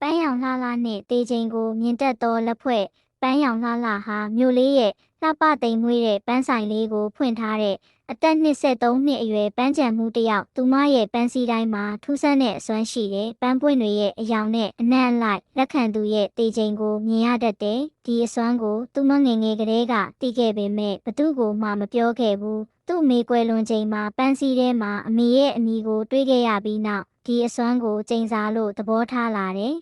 ပန်းရောင်လှလှနှင့်တေချိန်ကိုမြင်တတ်သောလက်ဖွဲ့ပန်းရောင်လှလှဟာမြို့လေးရဲ့လှပသိမ်မွေးတဲ့ပန်းဆိုင်လေးကိုဖွင့်ထားတဲ့အသက်23နှစ်အရွယ်ပန်းချံမှုတစ်ယောက်သူမရဲ့ပန်းစည်းတိုင်းမှာထူးဆန်းတဲ့အစွမ်းရှိတဲ့ပန်းပွင့်တွေရဲ့အယောင်နဲ့အနံ့အလိုက်လက်ခံသူရဲ့တေချိန်ကိုမြင်ရတတ်တယ်ဒီအစွမ်းကိုသူမငယ်ငယ်ကလေးကသိခဲ့ပေမဲ့ဘသူကိုမှမပြောခဲ့ဘူးသူ့မိကွယ်လွန်ချိန်မှာပန်းစည်းထဲမှာအမေရဲ့အမိကို တွေးခဲ့ရပြီးနောက်ဒီအစွမ်းကိုချိန်စာလို့သဘောထားလာတယ်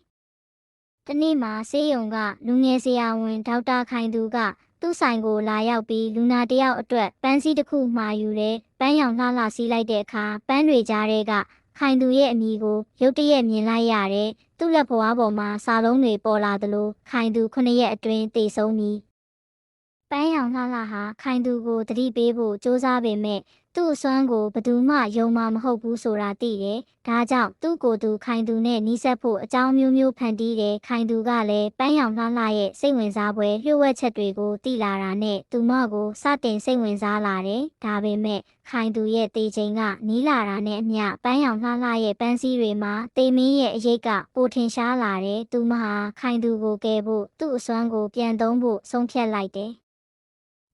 တနေ့မှာဆေးရုံကလူငယ်ဆရာဝန်ဒေါက်တာခိုင်သူကသူ့ဆိုင်ကိုလာရောက်ပြီးလူနာတယောက်အတွက်ပန်းစည်းတစ်ခုမှာယူတယ်။ပန်းရောင်လှလှစီးလိုက်တဲ့အခါပန်းတွေကြားထဲကခိုင်သူရဲ့အမိကိုရုတ်တရက်မြင်လိုက်ရတယ်။သူ့လက်ဘွားပေါ်မှာစာလုံးတွေပေါ်လာသလိုခိုင်သူခုနှစ်ရက်အတွင်းတည်ဆုံးပြီ။ပန်းရောင်လှလှဟာခိုင်သူကိုတတိပေးဖို့စ조사ပေမဲ့ သူ့အစွမ်းကိုဘယ်သူမှယုံမှာမဟုတ်ဘူးဆိုတာသိတယ်။ဒါကြောင့်သူ့ကိုယ်သူခိုင်သူနဲ့နှီးဆက်ဖို့အကြောင်းမျိုးမျိုးဖန်တီးတယ်။ခိုင်သူကလည်းပန်းရောင်လှလှရဲ့စိတ်ဝင်စားပွဲလျှို့ဝှက်ချက်တွေကိုသိလာတာနဲ့သူမကိုစတင်စိတ်ဝင်စားလာတယ်။ဒါပေမဲ့ခိုင်သူရဲ့တေချိန်ကနီးလာတာနဲ့အမျှပန်းရောင်လှလှရဲ့ပန်းစည်းတွေမှာတေမင်းရဲ့အရေးကပိုထင်ရှားလာတယ်။သူမဟာခိုင်သူကိုကယ်ဖို့သူ့အစွမ်းကိုပြန်သုံးဖို့ဆုံးဖြတ်လိုက်တယ်။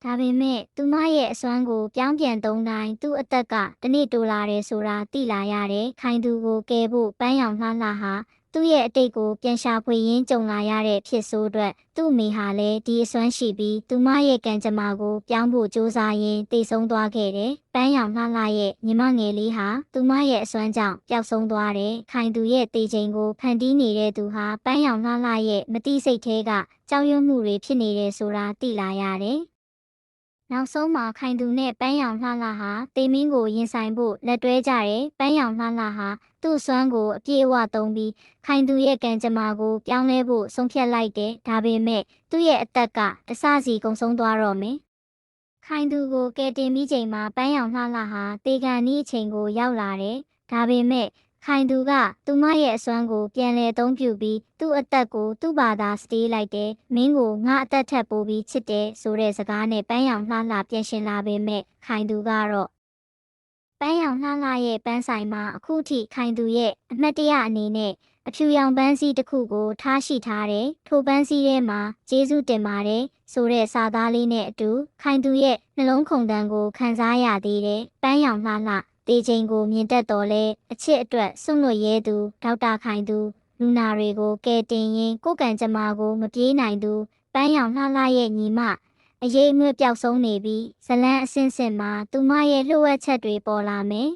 ဒါပေမဲ့သူမရဲ့အစွမ်းကိုပြောင်းပြန်သုံးတိုင်းသူ့အသက်ကတစ်နေ့တိုလာတယ်ဆိုတာသိလာရတယ်။ခိုင်သူကိုကယ်ဖို့ပန်းရောင်လှလှဟာသူ့ရဲ့အတိတ်ကိုပြန်ရှာဖွေရင်းကြုံလာရတဲ့ဖြစ်ဆိုးအတွက်သူ့မိဟာလည်းဒီအစွမ်းရှိပြီးသူမရဲ့ကံကြမ္မာကိုပြောင်းဖို့ကြိုးစားရင်းတည်ဆုံးသွားခဲ့တယ်။ပန်းရောင်လှလှရဲ့ညီမငယ်လေးဟာသူမရဲ့အစွမ်းကြောင့်ပျောက်ဆုံးသွားတယ်။ခိုင်သူရဲ့တည်ချိန်ကိုဖန်တီးနေတဲ့သူဟာပန်းရောင်လှလှရဲ့မတိစိတ်သေးကကြောက်ရွံ့မှုတွေဖြစ်နေတယ်ဆိုတာသိလာရတယ်။ နောက်ဆုံးမှာခိုင်သူနဲ့ပန်းရောင်လှလှဟာတေမင်းကိုရင်ဆိုင်ဖို့လက်တွဲကြတယ်။ပန်းရောင်လှလှဟာသူ့စွမ်းကိုအပြည့်အဝသုံးပြီးခိုင်သူရဲ့ကံကြမ္မာကိုပြောင်းလဲဖို့ဆုံးဖြတ်လိုက်တယ်။ဒါပေမဲ့သူ့ရဲ့အသက်ကတစစီကုံဆုံးသွားတော့မယ်။ခိုင်သူကိုကယ်တင်ပြီးချိန်မှာပန်းရောင်လှလှဟာတေကန်နီးအချိန်ကိုရောက်လာတယ်။ဒါပေမဲ့ ခိုင်သူကသူမရဲ့အစွမ်းကိုပြန်လဲအသုံးပြုပြီးသူ့အသက်ကိုသူ့ဘာသာစတေးလိုက်တယ်။မင်းကိုငါအသက်ထက်ပိုပြီးချစ်တယ်ဆိုတဲ့စကားနဲ့ပန်းရောင်လှလှပြန်ရှင်လာပေမဲ့ခိုင်သူကတော့ပန်းရောင်လှလှရဲ့ပန်းဆိုင်မှာအခုထိခိုင်သူရဲ့အမှတ်တရအနေနဲ့အဖြူရောင်ပန်းစည်းတစ်ခုကိုထားရှိထားတယ်။ထိုပန်းစည်းထဲမှာကျေးဇူးတင်ပါတယ်ဆိုတဲ့စာသားလေးနဲ့အတူခိုင်သူရဲ့နှလုံးခုန်တန်းကိုခန်းစားရသေးတယ်။ပန်းရောင်လှလှ တေချိန်ကိုမြင်တတ်တော်လဲအချစ်အတွက်စွန့်လွတ်ရဲသူဒေါက်တာခိုင်သူလူနာတွေကိုကယ်တင်ရင်ကိုယ်ကံကြမ္မာကိုမပြေးနိုင်သူပန်းရောင်လှလှရဲ့ညီမအရေးအမွေးပျောက်ဆုံးနေပြီးဇလန်းအစင်စင်မှာသူမရဲ့လှုပ်ဝက်ချက်တွေပေါ်လာမယ်